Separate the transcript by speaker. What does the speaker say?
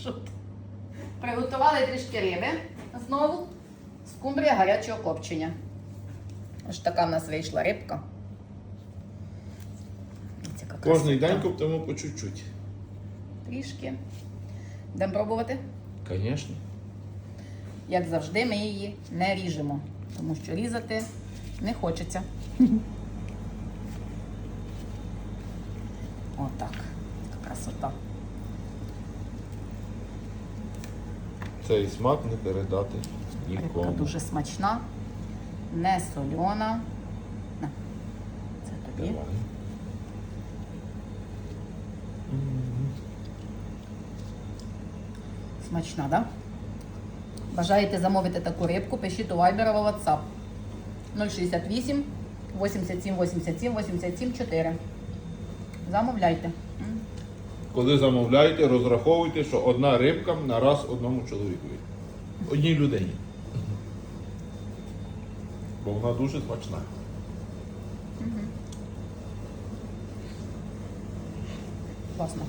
Speaker 1: Що? Приготували трішки риби знову. Скумбрія гарячого копчення. Ось така в нас вийшла рибка.
Speaker 2: Кожний день коптимо по чуть-чуть.
Speaker 1: Трішки. Будемо пробувати.
Speaker 2: Звісно.
Speaker 1: Як завжди, ми її не ріжемо, тому що різати не хочеться. Отак. Така красота.
Speaker 2: Цей смак не передати
Speaker 1: Рибка
Speaker 2: нікому.
Speaker 1: дуже смачна, не сольона. На, Це тобі.
Speaker 2: Давай.
Speaker 1: Смачна, так? Да? Бажаєте замовити таку рибку, пишіть у Viber або WhatsApp 068 87 87 87 4. Замовляйте.
Speaker 2: Коли замовляєте, розраховуйте, що одна рибка на раз одному чоловікові. Одній людині. Бо вона дуже смачна.
Speaker 1: Класно.